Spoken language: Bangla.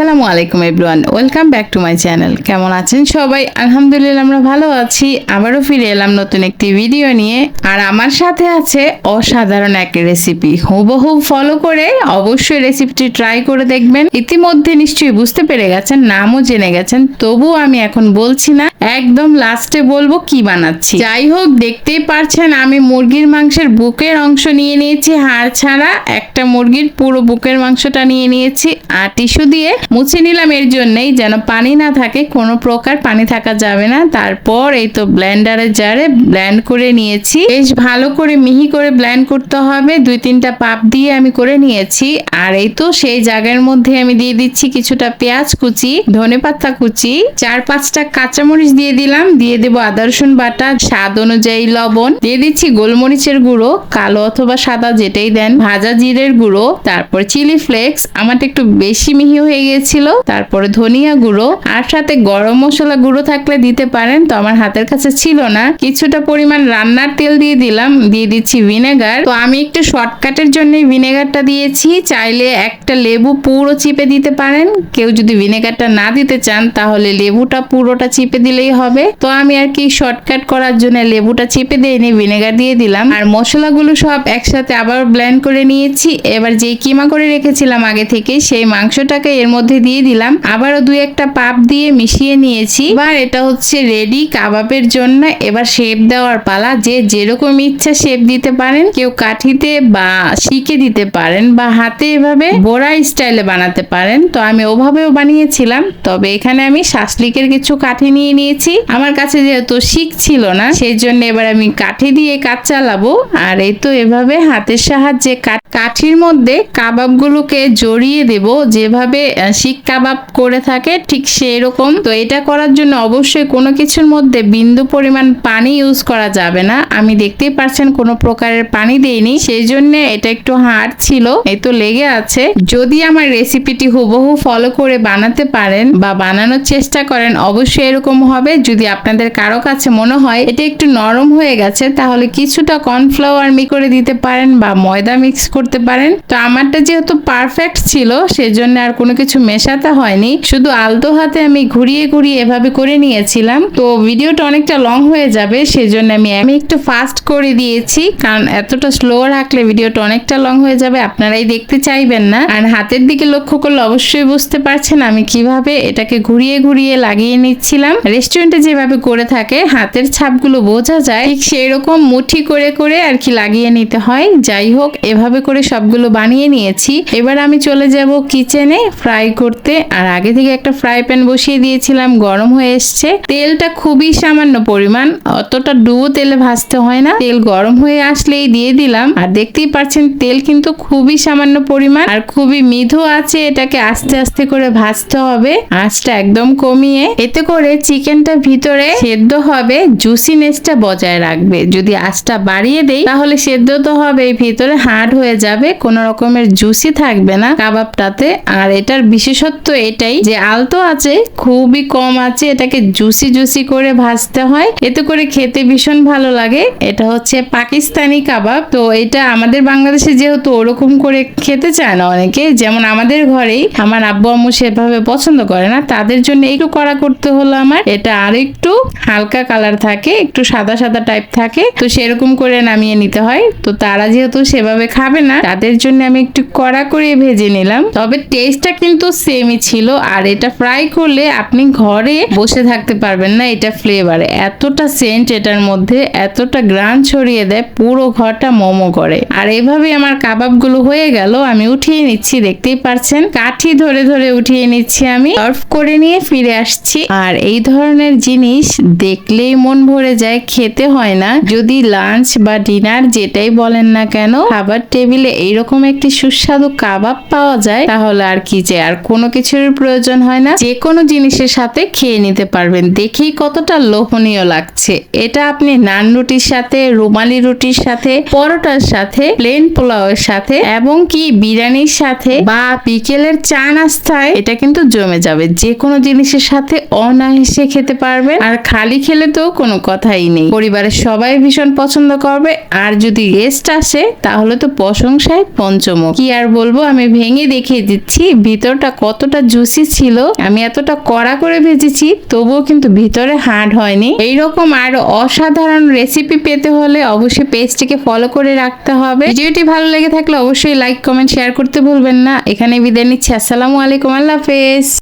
আসসালামু আলাইকুম everyone, welcome back to my channel. কেমন আছেন সবাই? আলহামদুলিল্লাহ আমরা ভালো আছি। আবারও ফিরে এলাম নতুন একটি ভিডিও নিয়ে। আর আমার সাথে আছে অসাধারণ এক রেসিপি হুবহু ফলো করে অবশ্যই রেসিপিটি ট্রাই করে দেখবেন। ইতিমধ্যে নিশ্চয়ই বুঝতে পেরে গেছেন, নামও জেনে গেছেন, তবুও আমি এখন বলছি না, একদম লাস্টে বলব কি বানাচ্ছি। যাই হোক, দেখতেই পারছেন, আমি মুরগির মাংসের বুকের অংশ নিয়ে নিয়েছি। হাড় ছাড়া একটা মুরগির পুরো বুকের মাংসটা নিয়ে নিয়েছি। আর টিস্যু দিয়ে মুছে নিলাম এর জন্যেই যেন পানি না থাকে, কোনো প্রকার পানি থাকা যাবে না। তারপর এই তো ব্লেন্ডারের জারে ব্লেন্ড করে নিয়েছি। বেশ ভালো করে মিহি করে ব্লেন্ড করতে হবে। দুই তিনটা পাপ দিয়ে আমি করে নিয়েছি। আর এই তো সেই জায়গার মধ্যে আমি দিয়ে দিচ্ছি কিছুটা পেঁয়াজ কুচি, ধনে পাতা কুচি, চার পাঁচটা কাঁচামরিচ দিয়ে দিলাম। দিয়ে দেবো আদা, রসুন বাটা, স্বাদ অনুযায়ী লবণ। দিয়ে দিচ্ছি গোলমরিচের গুঁড়ো, কালো অথবা সাদা যেটাই দেন। ভাজা জিরের গুঁড়ো, তারপর চিলি ফ্লেক্স। আমারটা একটু বেশি মিহি হয়ে গিয়েছিল তারপরে ধনিয়া গুঁড়ো আর সাথে গরম মশলা গুঁড়ো থাকলে দিতে পারেন, তো আমার হাতের কাছে ছিল না। কিছুটা পরিমাণ রান্নার তেল দিয়ে দিলাম, দিয়ে দিচ্ছি ভিনেগার। তো আমি একটু শর্টকাটের জন্য ভিনেগারটা দিয়েছি। চাইলে একটা লেবু পুরো চিপে দিতে পারেন। কেউ যদি ভিনেগারটা না দিতে চান, তাহলে লেবুটা পুরোটা চিপে দিলেই হবে। তো আমি আর কি শর্টকাট করার জন্য লেবুটা চিপে দিইনি, ভিনেগার দিয়ে দিলাম। আর মশলাগুলো সব একসাথে আবার ব্লেন্ড করে নিয়েছি। এবার যেই কিমা করে রেখেছিলাম আগে থেকে সেই মাংসটাকে এর মধ্যে দিয়ে দিলাম। আবারও দুই একটা পাপ দিয়ে মিশিয়ে নিয়েছি। এবার এটা হচ্ছে রেডি কাবাবের জন্য। এবার শেপ দেওয়ার পালা। যে যেরকম ইচ্ছা শেপ দিতে পারেন। কেউ কাঠিতে বা শিকে দিতে পারেন বা হাতে এভাবে বোড়া স্টাইলে বানাতে পারেন। তো আমি ওভাবেও বানিয়েছিলাম। তবে এখানে আমি শাসলিকের কিছু কাঠি নিয়ে নিয়েছি। আমার কাছে যেহেতু শিক ছিল না, সেই জন্য এবার আমি কাঠি দিয়ে কাজ চালাবো। আর এই তো এভাবে হাতের সাহায্যে কাঠ- কাঠির মধ্যে কাবাবগুলোকে জড়িয়ে দেব। যেভাবে শিক কাবাব করে থাকে, ঠিক সেই রকম তো এটা করার জন্য অবশ্যই কোনো কিছুর মধ্যে বিন্দু পরিমাণ পানি ইউজ করা যাবে না। আমি দেখতেই পাচ্ছেন কোনো প্রকারের পানি দেইনি। সেই জন্য এটা একটু হার্ড ছিল, এই তো লেগে আছে। যদি আমার রেসিপিটি হুবহু ফলো করে বানাতে পারেন বা বানানোর চেষ্টা করেন, অবশ্যই এরকম হবে। যদি আপনাদের কারও কাছে মনে হয় এটা একটু নরম হয়ে গেছে, তাহলে কিছুটা কর্নফ্লাওয়ার মি করে দিতে পারেন বা ময়দা মিক্স করতে পারেন। তো আমারটা যেহেতু পারফেক্ট ছিল, সেজন্য আর কোনো কিছু মেশাতে হয়নি। শুধু আলতো হাতে আমি ঘুরিয়ে ঘুরিয়ে এভাবে করে নিয়েছিলাম। তো ভিডিওটা অনেকটা লং হয়ে যাবে, সেজন্য আমি আমি একটু ফাস্ট করে দিয়েছি। কারণ এতটা স্লো রাখলে ভিডিওটা অনেকটা লং হয়ে যাবে, আপনারাই দেখতে চাইবেন না। আর হাতের দিকে লক্ষ্য করলে অবশ্যই বুঝতে পারছেন আমি কীভাবে এটাকে ঘুরিয়ে ঘুরিয়ে লাগিয়ে নিচ্ছিলাম। রেস্টুরেন্টে যেভাবে করে থাকে, হাতের ছাপগুলো বোঝা যায়, ঠিক সেই রকম মুঠি করে করে আর কি লাগিয়ে নিতে হয়। যাই হোক, এভাবে করে সবগুলো বানিয়ে নিয়েছি। এবার আমি চলে যাব কিচেনে ফ্রাই করতে। আর আগে থেকে একটা ফ্রাই প্যান বসিয়ে দিয়েছিলাম, গরম হয়ে এসছে। তেলটা খুবই সামান্য পরিমাণ, অতটা ডুবো তেলে ভাজতে হয় না। তেল গরম হয়ে আসলেই দিয়ে দিলাম। আর দেখতেই পাচ্ছেন, তেল কিন্তু খুবই সামান্য পরিমাণ। আর খুবই মৃদু আছে এটাকে আস্তে আস্তে করে ভাজতে হবে। আঁচটা একদম কমিয়ে। এতে করে চিকেনটা ভিতরে সেদ্ধ হবে, জুসিনেসটা বজায় রাখবে। যদি আঁচটা বাড়িয়ে দেই, তাহলে সেদ্ধ তো হবে ভিতরে হার্ড হয়ে যাবে, কোন রকমের জুসি থাকবে না কাবাবটাতে। আর এটার বিশেষত্ব এটাই যে আলতো আছে, খুবই কম আছে, এটাকে জুসি জুসি করে ভাজতে হয়। এতে করে খেতে ভীষণ ভালো লাগে। এটা হচ্ছে পাকিস্তানি কাবাব। তো এটা আমাদের বাংলাদেশে যেহেতু ওরকম করে খেতে চায় না অনেকে, যেমন আমাদের ঘরেই আমার আব্বু আম্মু সেভাবে পছন্দ করে না, তাদের জন্য একটু কড়া করতে হলো আমার। এটা আর একটু হালকা কালার থাকে, একটু সাদা সাদা টাইপ থাকে, তো সেরকম করে নামিয়ে নিতে হয়। তো তারা যেহেতু সেভাবে খাবে না তাদের জন্য আমি একটু কড়া করে ভেজে নিলাম। তবে টেস্টটা কিন্তু সেমই ছিল। আর এটা ফ্রাই করলে আপনি ঘরে বসে থাকতে পারবেন না এটা ফ্লেভার এতটা সেন্ট এটার মধ্যে, এতটা গ্রান ছড়িয়ে দেয়, পুরো ঘরটা মোমো করে। আর এভাবে আমার কাবাবগুলো হয়ে গেল, আমি উঠিয়ে নিচ্ছি, দেখতেই পারছেন? কাঠি ধরে ধরে উঠিয়ে নিচ্ছি আমি। সার্ভ করে নিয়ে ফিরে আসছি। আর এই ধরনের জিনিস দেখলেই মন ভরে যায়, খেতে হয় না। যদি লাঞ্চ বা ডিনার যেটাই বলেন না কেন, খাবার টেবিলে এইরকম একটি সুস্বাদু কাবাব পাওয়া যায়, তাহলে আর কি যে আর কোনো কিছুর প্রয়োজন হয় না। যে কোনো জিনিসের সাথে খেয়ে নিতে পারবেন। দেখেই কতটা লোভনীয় লাগছে। এটা আপনি নান রুটির সাথে, রুমালি রুটির সাথে, পরোটার সাথে প্লেন পোলাওয়ের সাথে, এবং কি বিরিয়ানির সাথে বা বিকেলের চা নাস্তায়, এটা কিন্তু জমে যাবে। যে কোনো জিনিসের সাথে অনায়াসে খেতে পারবেন। আর খালি খেলে তো কোনো কথাই নেই। পরিবারের সবাই ভীষণ পছন্দ করবে। আর যদি গেস্ট আসে, তাহলে তো প্রশংসায় পঞ্চমুখ। কি আর বলব, আমি ভেঙে দেখিয়ে দিচ্ছি, ভিতরটা কতটা জুসি ছিল, আমি এতটা কড়া করে ভেজেছি, তবুও কিন্তু ভিতরে হার্ড হয়নি। এইরকম আর অসাধারণ রেসিপি পেতে হলে অবশ্যই পেজটিকে ফলো করে রাখতে হবে। ভিডিওটি ভালো লেগে থাকলে অবশ্যই লাইক কমেন্ট শেয়ার করতে ভুলবেন না। এখানে বিদায় নিচ্ছি। আসসালামু আলাইকুম, আল্লাহ হাফেজ।